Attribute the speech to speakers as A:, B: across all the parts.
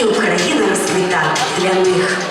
A: і Україна розквіта для них.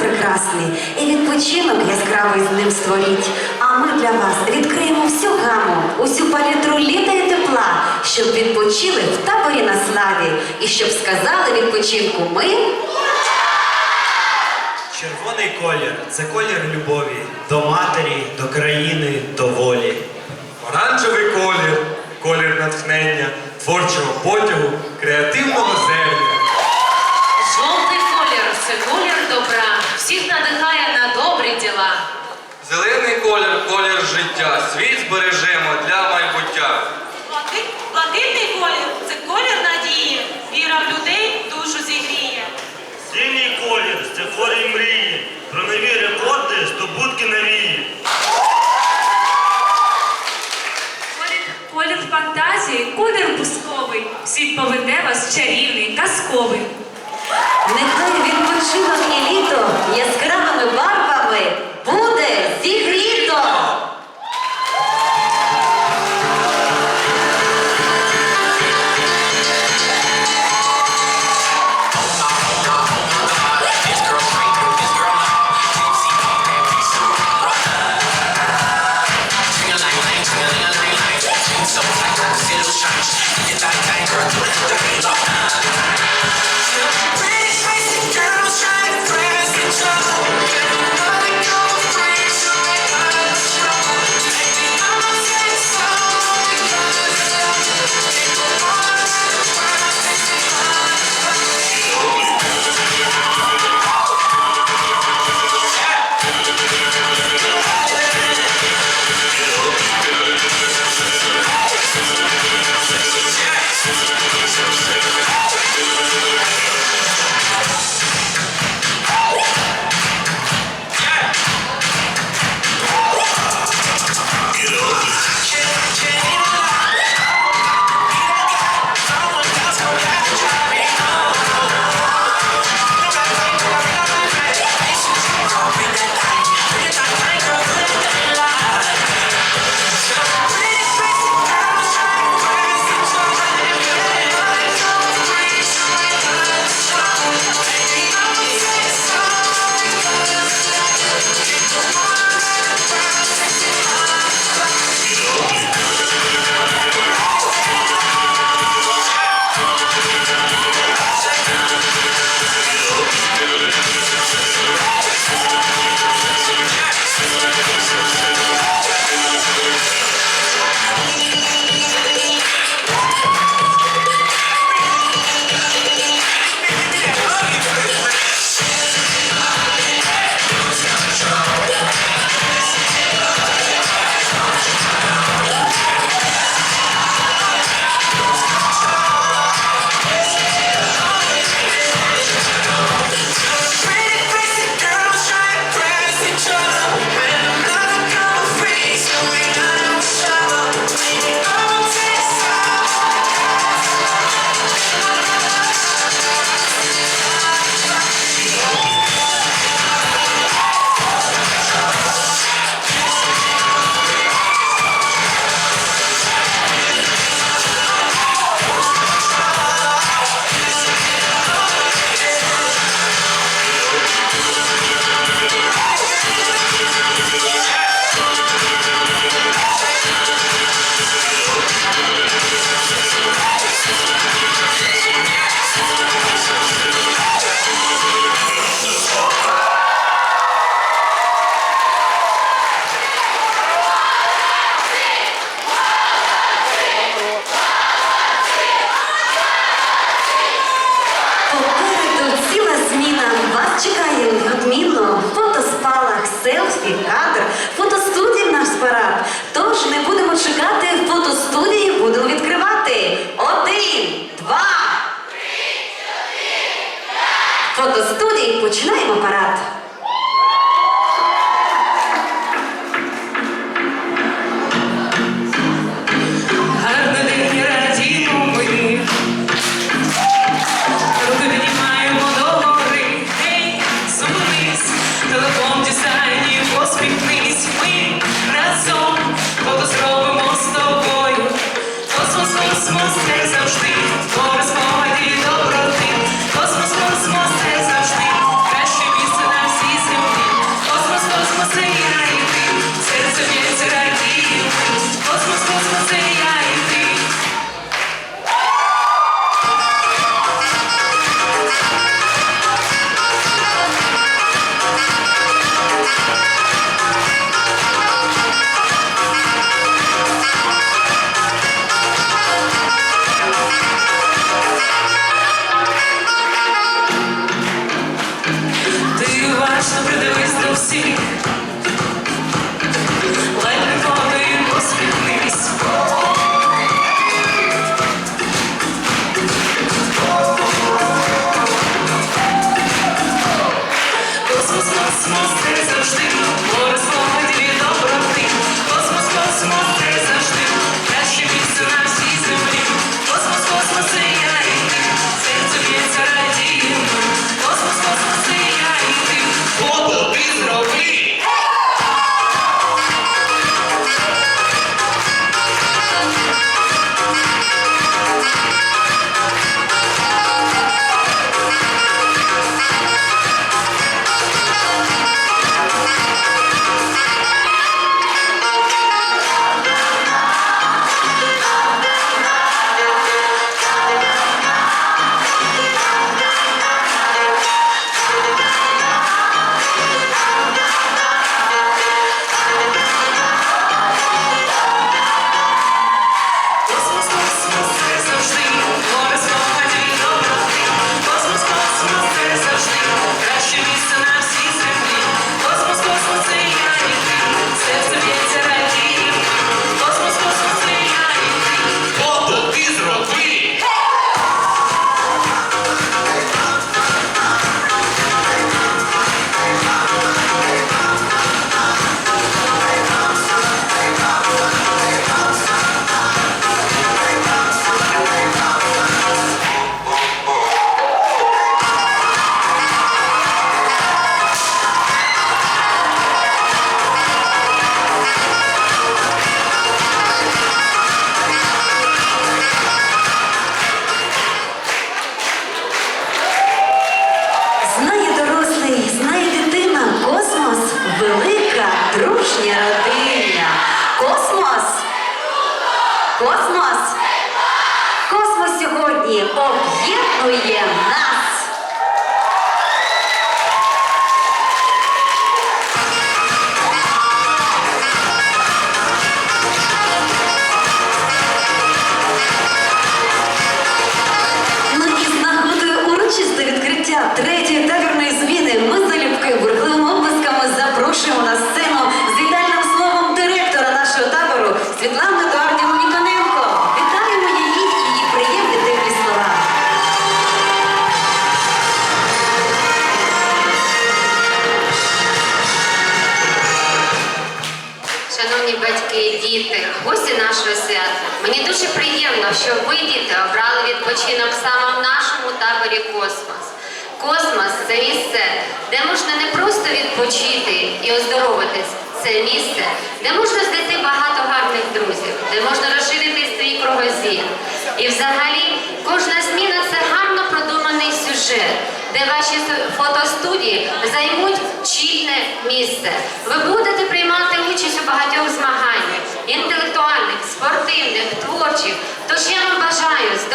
A: Прекрасний, і відпочинок яскравий з ним створіть. А ми для вас відкриємо всю гаму, усю палітру літа і тепла, щоб відпочили в таборі на славі, і щоб сказали відпочинку ми.
B: Червоний колір це колір любові до матері, до країни, до волі.
C: Оранжевий колір, колір натхнення, творчого потягу, креативного зерня.
D: Жовтий колір це колір добра. Всіх надихає на добрі діла.
C: Зелений колір колір життя. Світ збережемо для майбуття.
E: Блакитний колір це колір надії. Віра в людей душу зігріє.
F: Синій колір це колір мрії. Про нові рекорди, здобутки навії.
G: Колір, колір фантазії, колір бусковий. Світ поведе вас чарівний, казковий.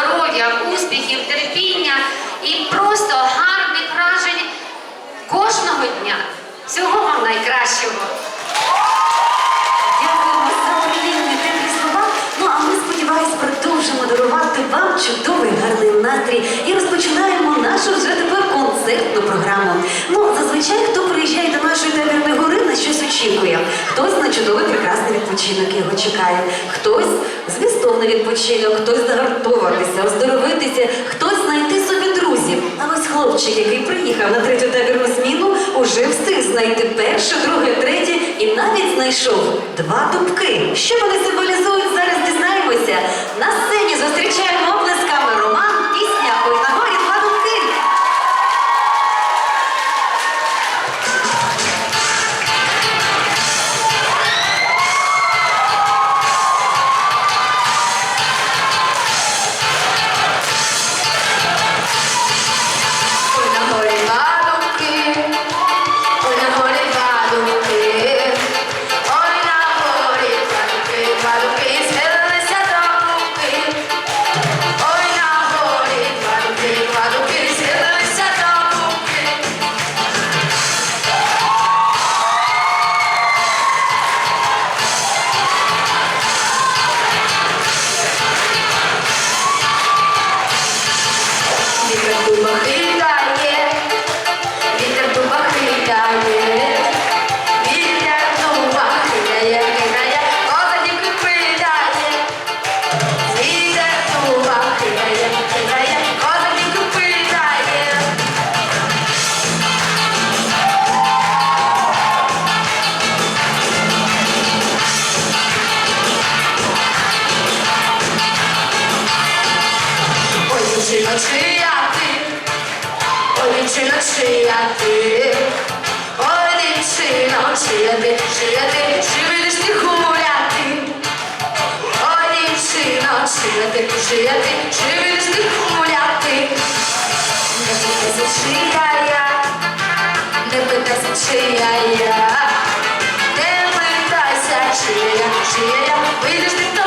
H: Здоров'я, успіхів, терпіння і просто гарних вражень кожного дня. Всього вам найкращого.
A: Дякуємо за приємні теплі слова. Ну а ми сподіваюсь, продовжимо дарувати вам чудовий гарний настрій і розпочинаємо нашу вже тепер концертну програму. Ну, зазвичай, хто приїжджає до нашої табірної гори, на щось очікує. Хтось на чудовий прекрасний відпочинок його чекає, хтось змістовний відпочинок, хтось загартовуватися, оздоровитися, хтось знайти собі друзів. А ось хлопчик, який приїхав на третю табірну зміну, уже встиг знайти перше, друге, третє і навіть знайшов два дубки. Що вони символізують, зараз дізнаємося. На сцені зустрічаємо
H: жити, ти? Чия ти? Чи будеш ти гуляти? Ой, дівчино, чия ти? Чия ти? Чи ти гуляти? Не питайся, чия я? Не питайся, чия я? Не питайся, чия? Чия? Вийдеш ти,